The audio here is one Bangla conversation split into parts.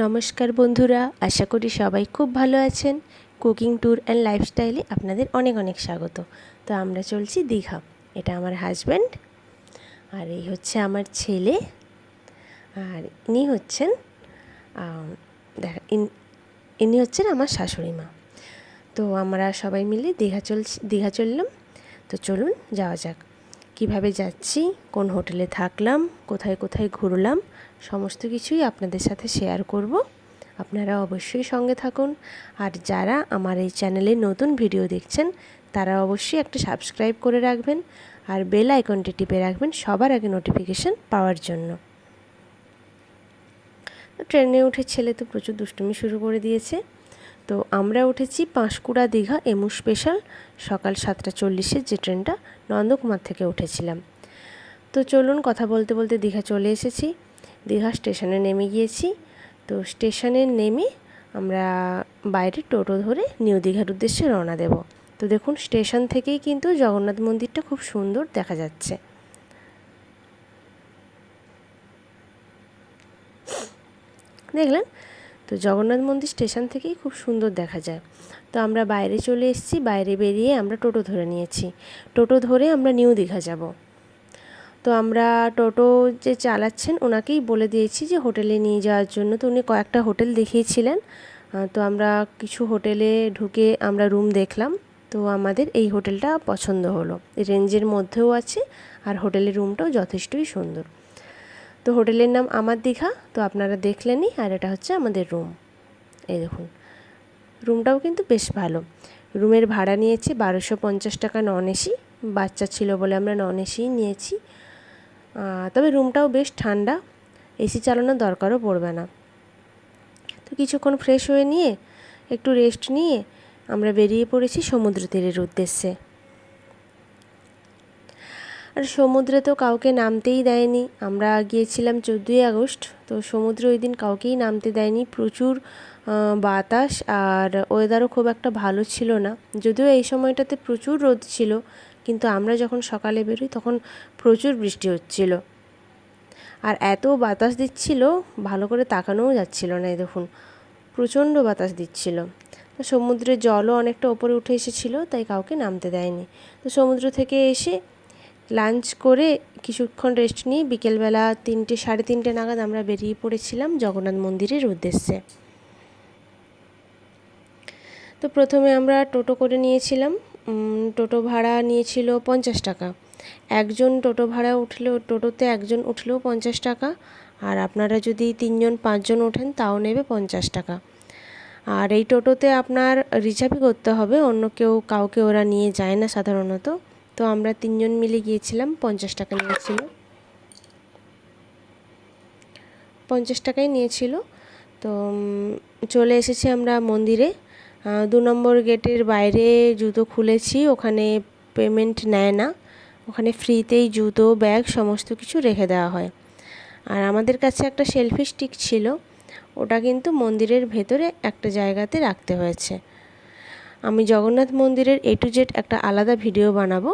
নমস্কার বন্ধুরা, আশা করি সবাই খুব ভালো আছেন। কুকিং ট্যুর অ্যান্ড লাইফস্টাইলে আপনাদের অনেক অনেক স্বাগত। তো আমরা চলছি দীঘা, এটা আমার হাজব্যান্ড আর এই হচ্ছে আমার ছেলে আর ইনি হচ্ছেন দেখা ইনি হচ্ছেন আমার শাশুড়ি মা। তো আমরা সবাই মিলে দীঘা চলছি, দীঘা চললাম। তো চলুন, যাওয়া যাক। কীভাবে যাচ্ছি, কোন হোটেলে থাকলাম, কোথায় কোথায় ঘুরলাম, সমস্ত কিছুই আপনাদের সাথে শেয়ার করব। আপনারা অবশ্যই সঙ্গে থাকুন। আর যারা আমার এই চ্যানেলে নতুন ভিডিও দেখছেন, তারা অবশ্যই একটা সাবস্ক্রাইব করে রাখবেন। আর বেল আইকনটি টিপে রাখবেন সবার আগে নোটিফিকেশন পাওয়ার জন্য। ট্রেনে উঠে ছেলে তো প্রচুর দুষ্টুমি শুরু করে দিয়েছে। তো আমরা উঠেছি পাঁশকুড়া দীঘা এমু স্পেশাল। সকাল সাতটা চল্লিশে যে ট্রেনটা নন্দকুমার থেকে উঠেছিলাম। তো চলুন কথা বলতে বলতে দীঘা চলে এসেছি। দীঘা স্টেশনে নেমে গিয়েছি। তো স্টেশনে নেমে আমরা বাইরে টোটো ধরে নিউ দীঘার উদ্দেশ্যে রওনা দেব। তো দেখুন স্টেশন থেকেই কিন্তু জগন্নাথ মন্দিরটা খুব সুন্দর দেখা যাচ্ছে। দেখলেন? তো জগন্নাথ মন্দির স্টেশন থেকেই খুব সুন্দর দেখা যায়। তো আমরা বাইরে চলে এসেছি, বাইরে বেরিয়ে আমরা টোটো ধরে নিয়েছি। টোটো ধরে আমরা নিউ দীঘা যাব। তো আমরা টোটো যে চালাচ্ছেন, ওনাকেই বলে দিয়েছি যে হোটেলে নিয়ে যাওয়ার জন্য। তো উনি কয়েকটা হোটেল দেখিয়েছিলেন। তো আমরা কিছু হোটেলে ঢুকে আমরা রুম দেখলাম। তো আমাদের এই হোটেলটা পছন্দ হলো। রেঞ্জের মধ্যেও আছে আর হোটেলের রুমটাও যথেষ্টই সুন্দর। তো হোটেলের নাম আমার দীঘা, তো আপনারা দেখলেনই, আর এটা হচ্ছে আমাদের রুম এই দেখুন রুমটাও কিন্তু বেশ ভালো। রুমের ভাড়া নিয়েছি বারোশো পঞ্চাশ টাকা নন এসি বাচ্চা ছিল বলে আমরা নন এসিই নিয়েছি। তবে রুমটাও বেশ ঠান্ডা এসি চালানোর দরকারও পড়বে না। তো কিছুক্ষণ ফ্রেশ হয়ে নিয়ে, একটু রেস্ট নিয়ে আমরা বেরিয়ে পড়েছি সমুদ্র তীরের উদ্দেশ্যে। আর সমুদ্রে তো কাউকে নামতেই দেয়নি। আমরা গিয়েছিলাম চোদ্দোই আগস্ট, তো সমুদ্রে ওই দিন কাউকেই নামতে দেয়নি। প্রচুর বাতাস আর ওয়েদারও খুব একটা ভালো ছিল না। যদিও এই সময়টাতে প্রচুর রোদ ছিল, কিন্তু আমরা যখন সকালে বেরোই তখন প্রচুর বৃষ্টি হচ্ছিল। আর এত বাতাস দিচ্ছিল, ভালো করে তাকানোও যাচ্ছিল না এই দেখুন, প্রচণ্ড বাতাস দিচ্ছিল। সমুদ্রের জলও অনেকটা ওপরে উঠে এসেছিল, তাই কাউকে নামতে দেয়নি। তো সমুদ্র থেকে এসে লাঞ্চ করে কিছুক্ষণ রেস্ট নিয়ে বিকেলবেলা তিনটে, সাড়ে তিনটে নাগাদ আমরা বেরিয়ে পড়েছিলাম জগন্নাথ মন্দিরের উদ্দেশ্যে। তো প্রথমে আমরা টোটো করে নিয়েছিলাম। টোটো ভাড়া নিয়েছিল পঞ্চাশ টাকা। একজন টোটো ভাড়া উঠলেও টোটোতে একজন উঠলেও পঞ্চাশ টাকা আর আপনারা যদি তিনজন, পাঁচজন ওঠেন তাও নেবে পঞ্চাশ টাকা। আর এই টোটোতে আপনার রিজার্ভই করতে হবে, অন্য কেউ, কাউকে ওরা নিয়ে যায় না সাধারণত। তো আমরা তিনজন মিলে গিয়েছিলাম, পঞ্চাশ টাকা নিয়েছিল। পঞ্চাশ টাকাই নিয়েছিল। তো চলে এসেছি আমরা মন্দিরে। দু নম্বর গেটের বাইরে জুতো খুলেছি, ওখানে পেমেন্ট নেয় না। ওখানে ফ্রিতেই জুতো ব্যাগ সমস্ত কিছু রেখে দেওয়া হয়। আর আমাদের কাছে একটা সেলফি স্টিক ছিল, ওটা কিন্তু মন্দিরের ভেতরে একটা জায়গাতে রাখতে হয়েছে। আমি জগন্নাথ মন্দিরের এ টু জেড একটা আলাদা ভিডিও বানাবো।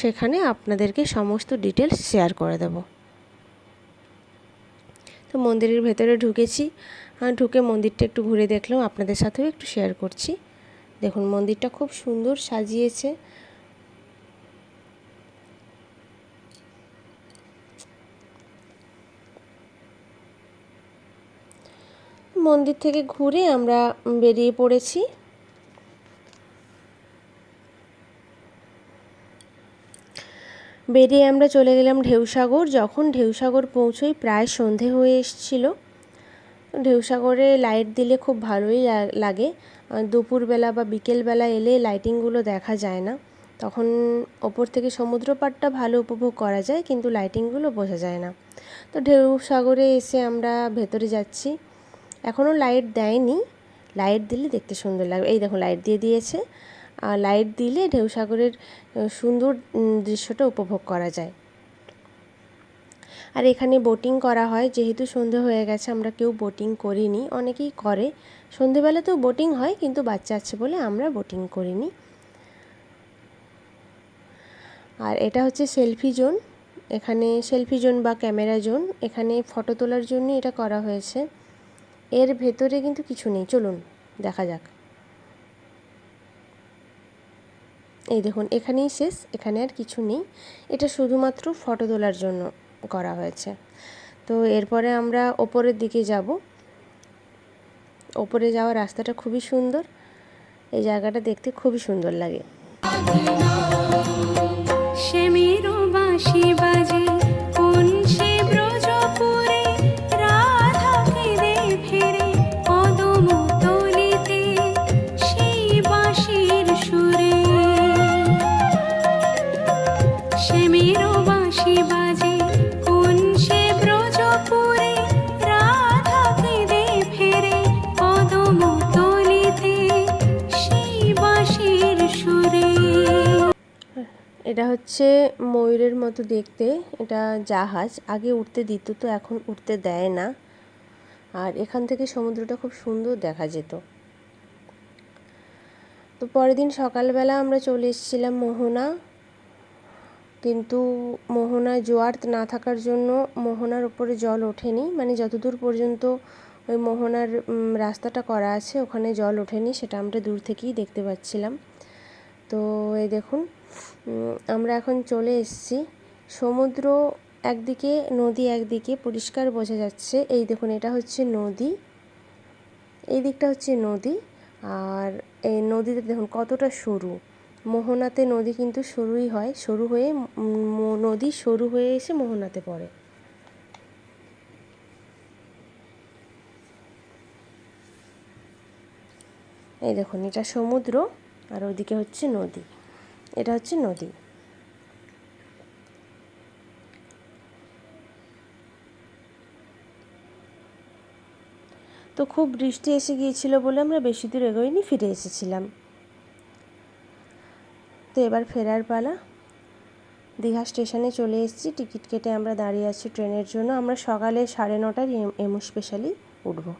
সেখানে আপনাদেরকে সমস্ত ডিটেলস শেয়ার করে দেব। তো মন্দিরের ভেতরে ঢুকেছি। ঢুকে মন্দিরটা একটু ঘুরে দেখলাম, আপনাদের সাথেও একটু শেয়ার করছি। দেখুন, মন্দিরটা খুব সুন্দর সাজিয়েছে। মন্দির থেকে ঘুরে আমরা বেরিয়ে পড়েছি। বেরিয়ে আমরা চলে গেলাম ঢেউসাগর। যখন ঢেউসাগর পৌঁছোই প্রায় সন্ধে হয়ে এসছিল। ঢেউসাগরে লাইট দিলে খুব ভালোই লাগে। দুপুরবেলা বা বিকেলবেলা এলে লাইটিংগুলো দেখা যায় না। তখন ওপর থেকে সমুদ্র পাড়টা ভালো উপভোগ করা যায়, কিন্তু লাইটিংগুলো বোঝা যায় না। তো ঢেউসাগরে এসে আমরা ভেতরে যাচ্ছি। এখনও লাইট দেয়নি। লাইট দিলে দেখতে সুন্দর লাগবে। এই দেখো লাইট দিয়ে দিয়েছে। লাইট দিলে ঢেউসাগরের আহ, সুন্দর দৃশ্যটা উপভোগ করা যায়। আর এখানে বোটিং করা হয়। যেহেতু সন্ধে হয়ে গেছে আমরা কেউ বোটিং করিনি। অনেকেই করে। সন্ধেবেলাতেও বোটিং হয় কিন্তু বাচ্চা আছে বলে আমরা বোটিং করিনি। আর এটা হচ্ছে সেলফি জোন এখানে সেলফি জোন বা ক্যামেরা জোন এখানে ফটো তোলার জন্য এটা করা হয়েছে। এর ভেতরে কিন্তু কিছু নেই। চলুন দেখা যাক। এই দেখুন, এখানেই শেষ, এখানে আর কিছু নেই। এটা শুধুমাত্র ফটো তোলার জন্য করা হয়েছে। তো এরপরে আমরা ওপরের দিকে যাব। ওপরে যাওয়ার রাস্তাটা খুবই সুন্দর। এই জায়গাটা দেখতে খুবই সুন্দর লাগে। বাজে এটা হচ্ছে ময়ূরের মতো দেখতে, এটা জাহাজ। আগে উঠতে দিত তো, এখন উঠতে দেয় না। আর এখান থেকে সমুদ্রটা খুব সুন্দর দেখা যেত। তো পরের দিন সকালবেলা আমরা চলে এসেছিলাম মোহনা। কিন্তু মোহনায় জোয়ার না থাকার জন্য মোহনার উপরে জল ওঠেনি। মানে যতদূর পর্যন্ত ওই মোহনার রাস্তাটা করা আছে, ওখানে জল ওঠেনি, সেটা আমরা দূর থেকেই দেখতে পাচ্ছিলাম। তো এই দেখুন আমরা এখন চলে এসেছি। সমুদ্র একদিকে, নদী একদিকে পরিষ্কার বোঝা যাচ্ছে। এই দেখুন, এটা হচ্ছে নদী। এই দিকটা হচ্ছে নদী। আর এই নদীতে দেখুন, কতটা সরু। মোহনাতে নদী কিন্তু সরুই হয়, সরু হয়ে নদী সরু হয়ে এসে মোহনাতে পড়ে। এই দেখুন, এটা সমুদ্র। আর ওদিকে হচ্ছে নদী। এটা হচ্ছে নদী। তো খুব বৃষ্টি এসে গিয়েছিল বলে আমরা বেশি দূর এগোয়নি, ফিরে এসেছিলাম। তো এবার ফেরার পালা। দীঘা স্টেশনে চলে এসেছি। টিকিট কেটে আমরা দাঁড়িয়ে আছি ট্রেনের জন্য। আমরা সকালে সাড়ে নটার এমু স্পেশালি উঠবো।